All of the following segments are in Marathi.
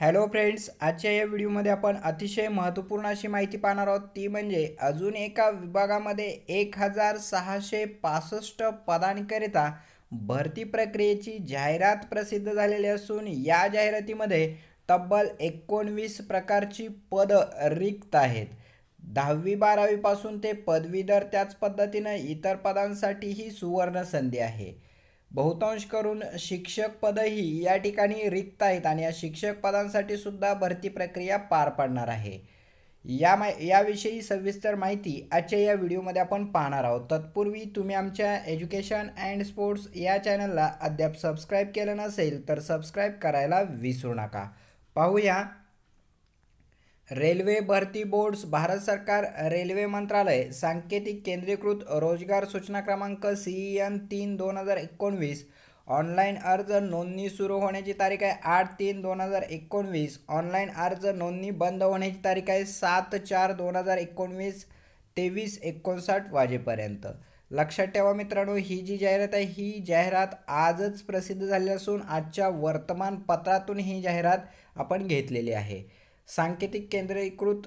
हॅलो फ्रेंड्स आजच्या या व्हिडिओमध्ये आपण अतिशय महत्त्वपूर्ण अशी माहिती पाहणार आहोत. ती म्हणजे अजून एका विभागामध्ये एक हजार सहाशे पासष्ट पदांकरिता भरती प्रक्रियेची जाहिरात प्रसिद्ध झालेली असून या जाहिरातीमध्ये तब्बल एकोणवीस प्रकारची पदं रिक्त आहेत. दहावी बारावीपासून ते पदवीधर त्याच पद्धतीनं इतर पदांसाठीही सुवर्ण संधी आहे. बहुतांश करून शिक्षक पदही या ठिकाणी रिक्त आहेत आणि या शिक्षक पदांसाठी सुद्धा भरती प्रक्रिया पार पडणार आहे. या मा याविषयी सविस्तर माहिती आजच्या या व्हिडिओमध्ये आपण पाहणार आहोत. तत्पूर्वी तुम्ही आमच्या एज्युकेशन अँड स्पोर्ट्स या चॅनलला अद्याप सबस्क्राईब केलं नसेल तर सबस्क्राईब करायला विसरू नका. पाहूया रेल्वे भरती बोर्ड्स भारत सरकार रेल्वे मंत्रालय सांकेतिक केंद्रीकृत रोजगार सूचना क्रमांक सी एन तीन दोन हजार एकोणवीस ऑनलाईन अर्ज नोंदणी सुरू होण्याची तारीख आहे आठ तीन दोन हजार एकोणवीस ऑनलाईन अर्ज नोंदणी बंद होण्याची तारीख आहे सात चार दोन हजार एकोणवीस तेवीस एकोणसाठ वाजेपर्यंत. लक्षात ठेवा मित्रांनो ही जी जाहिरात आहे ही जाहिरात आजच प्रसिद्ध झाली असून आजच्या वर्तमानपत्रातून ही जाहिरात आपण घेतलेली आहे. सांकेतिक केंद्रीकृत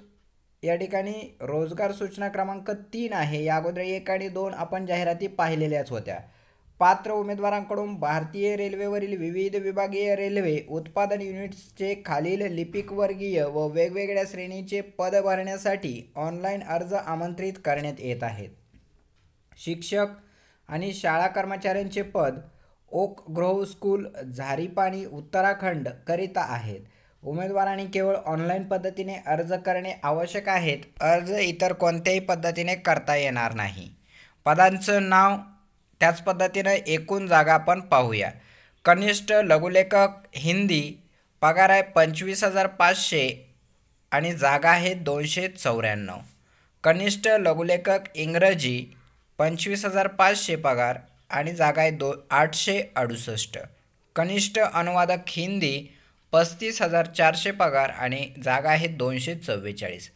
या ठिकाणी रोजगार सूचना क्रमांक तीन आहे. या अगोदर एक आणि दोन आपण जाहिराती पाहिलेल्याच होत्या. पात्र उमेदवारांकडून भारतीय रेल्वेवरील विविध विभागीय रेल्वे उत्पादन युनिट्सचे खालील लिपिक वर्गीय व वेगवेगळ्या श्रेणीचे पद भरण्यासाठी ऑनलाईन अर्ज आमंत्रित करण्यात येत आहेत. शिक्षक आणि शाळा कर्मचाऱ्यांचे पद oak grove school Jharipani Uttarakhand करिता आहेत. उमेदवारांनी केवळ ऑनलाईन पद्धतीने अर्ज करणे आवश्यक आहेत. अर्ज इतर कोणत्याही पद्धतीने करता येणार नाही. पदांचं नाव त्याच पद्धतीनं एकूण जागा आपण पाहूया. कनिष्ठ लघुलेखक हिंदी पगार आहे पंचवीस हजार पाचशे आणि जागा आहे दोनशे चौऱ्याण्णव. कनिष्ठ लघुलेखक इंग्रजी पंचवीस हजार पाचशे पगार आणि जागा आहे दो आठशे अडुसष्ट. कनिष्ठ अनुवादक हिंदी पस्तीस हजार चारशे पगार आणि जागा आहेत दोनशे चव्वेचाळीस.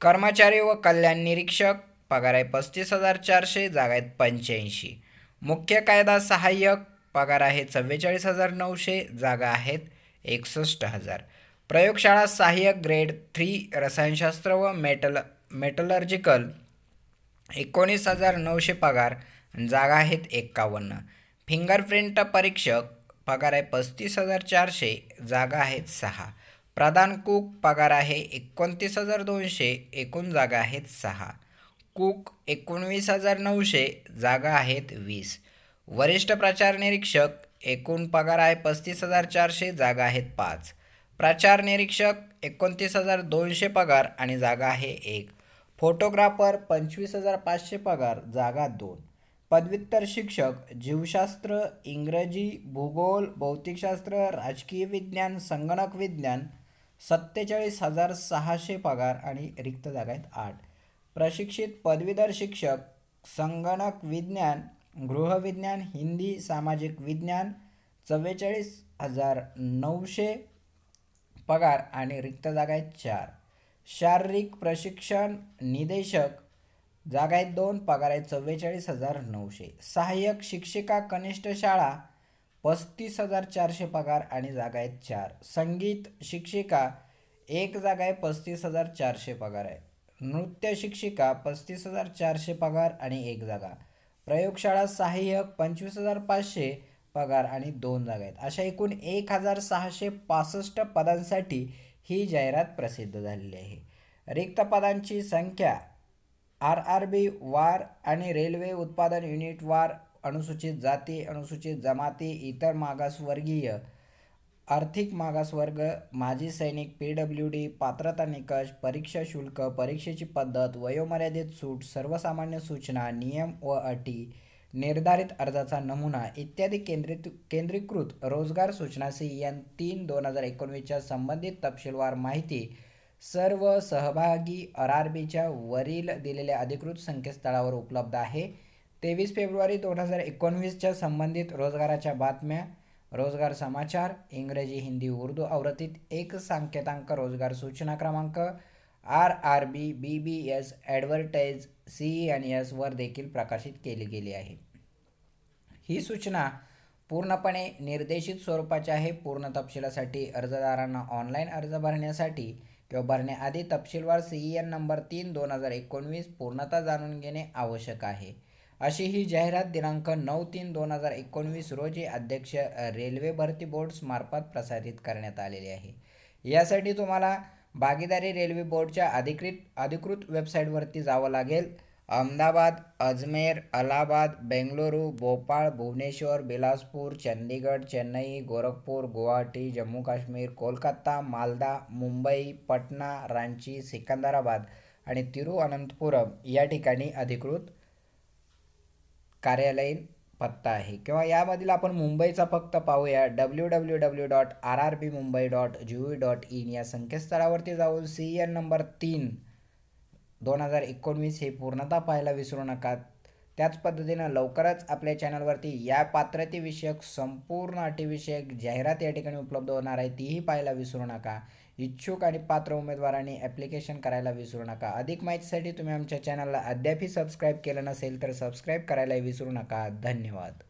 कर्मचारी व कल्याण निरीक्षक पगार आहे पस्तीस हजार चारशे जागा आहेत पंच्याऐंशी. मुख्य कायदा सहाय्यक पगार आहे चव्वेचाळीस हजार नऊशे जागा आहेत एकसष्ट हजार. प्रयोगशाळा सहाय्यक ग्रेड थ्री रसायनशास्त्र व मेटल मेटलर्जिकल एकोणीस हजार नऊशे पगार जागा आहेत एक्कावन्न फिंगरप्रिंट परीक्षक पगार आहे पस्तीस हजार चारशे जागा आहेत सहा. प्रधान कूक पगार आहे एकोणतीस हजार दोनशे एकूण जागा आहेत सहा. कूक एकोणवीस हजार नऊशे जागा आहेत वीस. वरिष्ठ प्रचार निरीक्षक एकूण पगार आहे पस्तीस हजार चारशे जागा आहेत पाच. प्रचार निरीक्षक एकोणतीस हजार दोनशे पगार आणि जागा आहे एक. फोटोग्राफर पंचवीस हजार पाचशे पगार जागा दोन. पदव्युत्तर शिक्षक जीवशास्त्र इंग्रजी भूगोल भौतिकशास्त्र राजकीय विज्ञान संगणक विज्ञान सत्तेचाळीस हजार सहाशे पगार आणि रिक्त जागा आहेत आठ. प्रशिक्षित पदवीधर शिक्षक संगणक विज्ञान गृहविज्ञान हिंदी सामाजिक विज्ञान चव्वेचाळीस हजार नऊशे पगार आणि रिक्त जागा आहेत चार. शारीरिक प्रशिक्षण निदेशक जागा आहेत दोन पगार आहेत चव्वेचाळीस हजार नऊशे. सहाय्यक शिक्षिका कनिष्ठ शाळा पस्तीस हजार चारशे पगार आणि जागा आहेत चार. संगीत शिक्षिका एक जागा आहे पस्तीस हजार चारशे पगार आहे. नृत्य शिक्षिका पस्तीस हजार चारशे पगार आणि एक जागा. प्रयोगशाळा सहाय्यक पंचवीस हजार पाचशे पगार आणि दोन जागा आहेत अशा एकूण एक हजार सहाशे पासष्ट पदांसाठी ही जाहिरात प्रसिद्ध झालेली आहे. रिक्त पदांची संख्या आर आर बी वार आणि रेल्वे उत्पादन युनिट वार अनुसूचित जाती अनुसूचित जमाती इतर मागासवर्गीय आर्थिक मागासवर्ग माजी सैनिक पी डब्ल्यू डी पात्रता निकष परीक्षा शुल्क परीक्षेची पद्धत वयोमर्यादित सूट सर्वसामान्य सूचना नियम व अटी निर्धारित अर्जाचा नमुना इत्यादी केंद्रित केंद्रीकृत रोजगार सूचना सी एन तीन दोन हजार एकोणवीसच्या संबंधित तपशीलवार माहिती सर्व सहभागी आर आर बीच्या वरील दिलेल्या अधिकृत संकेतस्थळावर उपलब्ध आहे. तेवीस फेब्रुवारी दोन हजार एकोणवीसच्या संबंधित रोजगाराच्या बातम्या रोजगार समाचार इंग्रजी हिंदी उर्दू आवृत्तीत एक सांकेतांक रोजगार सूचना क्रमांक R R B B B S advertise C N एसवर देखील प्रकाशित केली गेली आहे. ही सूचना पूर्णपणे निर्देशित स्वरूपाची आहे. पूर्ण तपशिलासाठी अर्जदारांना ऑनलाईन अर्ज भरण्यासाठी किंवा भरण्याआधी तपशीलवार सी ई एन नंबर तीन दोन हजार एकोणवीस पूर्णतः जाणून घेणे आवश्यक आहे. अशी ही जाहिरात दिनांक नऊ तीन दोन हजार एकोणवीस रोजी अध्यक्ष रेल्वे भरती बोर्डसमार्फत प्रसारित करण्यात आलेली आहे. यासाठी तुम्हाला भागीदारी रेल्वे बोर्डच्या अधिकृत अधिकृत वेबसाईटवरती जावं लागेल. अहमदाबाद अजमेर अलाहाबाद बेंगलुरू भोपाळ भुवनेश्वर बिलासपूर चंदीगड चेन्नई गोरखपूर गुवाहाटी जम्मू काश्मीर कोलकाता मालदा मुंबई पटना रांची सिकंदराबाद आणि तिरुअनंतपुरम या ठिकाणी अधिकृत कार्यालयीन पत्ता आहे. किंवा यामधील आपण मुंबईचा फक्त पाहूया. W W W dot R R B Mumbai dot G dot in या संकेतस्थळावरती जाऊन सी एन नंबर तीन दोन हजार एकोणवीस हे पूर्णतः पाहायला विसरू नका. त्याच पद्धतीनं लवकरच आपल्या चॅनलवरती या पात्रतेविषयक संपूर्ण अटीविषयक जाहिरात या ठिकाणी उपलब्ध होणार आहे तीही पाहायला विसरू नका. इच्छुक आणि पात्र उमेदवारांनी ॲप्लिकेशन करायला विसरू नका. अधिक माहितीसाठी तुम्ही आमच्या चॅनलला अद्यापही सबस्क्राईब केलं नसेल तर सबस्क्राईब करायला विसरू नका. धन्यवाद.